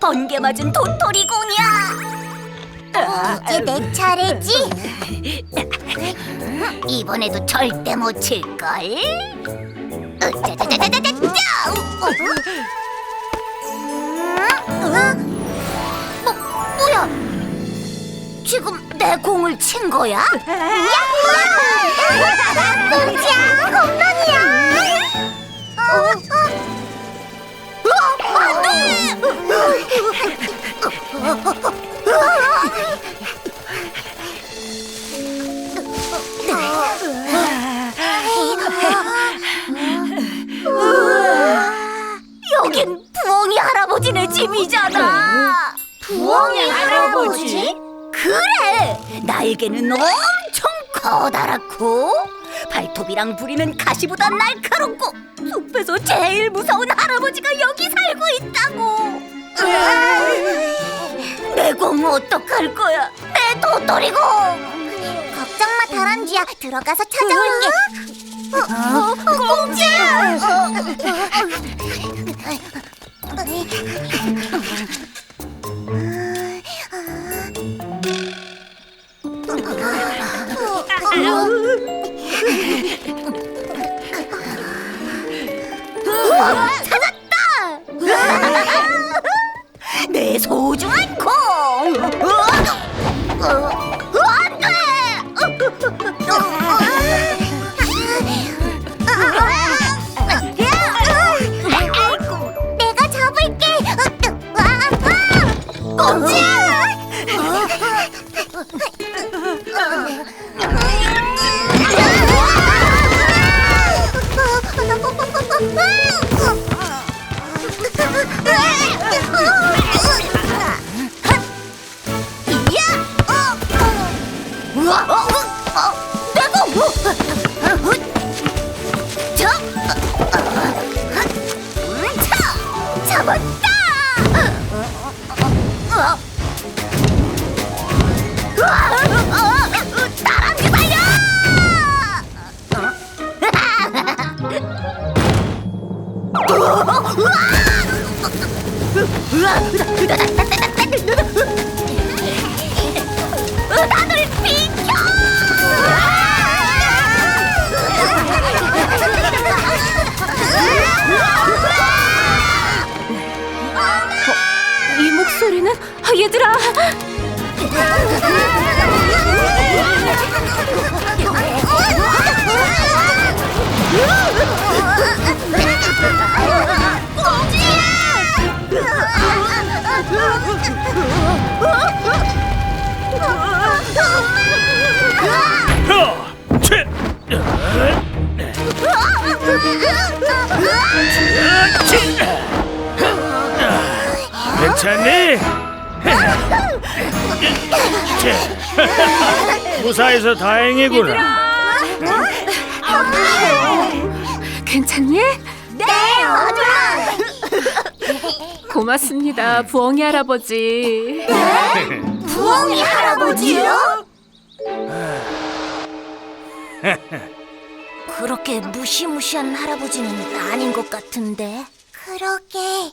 번개 맞은 도토리 공이야. 이제 내 차례지? 이번에도 절대 못 칠걸. 짜자자자자자! 뭐 뭐야? 지금 내 공을 친 거야? 공지야, 홈런이야. 부엉이 할아버지? 그래. 나에게는 엄청 커다랗고 발톱이랑 부리는 가시보다 날카롭고 숲에서 제일 무서운 할아버지가 여기 살고 있다고. 내공 어떡할 거야? 내 도토리공. 걱정 마, 다람쥐야. 들어가서 찾아올게. 어, 공주야. 내 소중한 공! 어, 어, 안 돼! 잡았다! うわふだだだだだだ 괜찮니? 채. 무사해서 다행이구나. 괜찮니? 고맙습니다 부엉이 할아버지 부엉이 할아버지요? 그렇게 무시무시한 할아버지는 아닌 것 같은데. 그러게.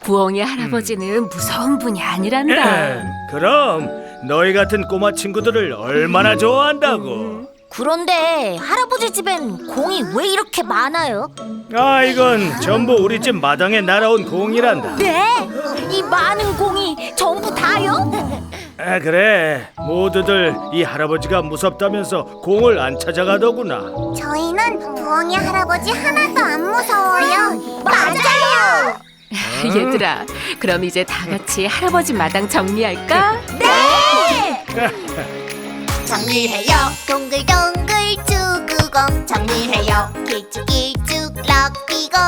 부엉이 할아버지는 무서운 분이 아니란다 그럼 너희 같은 꼬마 친구들을 얼마나 좋아한다고. 그런데 할아버지 집엔 공이 왜 이렇게 많아요? 아 이건 전부 우리 집 마당에 날아온 공이란다. 네? 이 많은 공이 전부 다요? 아 그래 모두들 이 할아버지가 무섭다면서 공을 안 찾아가더구나. 저희는 부엉이 할아버지 하나도 안 무서워요. 맞아요. 얘들아 그럼 이제 다 같이 할아버지 마당 정리할까? 정리해요. 동글동글 축구공 정리해요. 길쭉길쭉 럭비공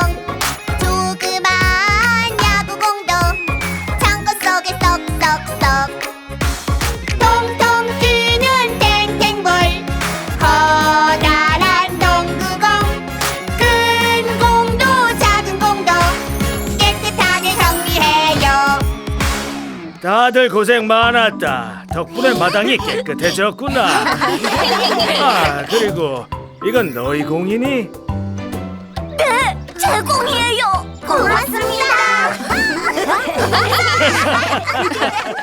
다들 고생 많았다. 덕분에 마당이 깨끗해졌구나. 아 그리고 이건 너희 공이니? 제 공이에요. 고맙습니다. 아,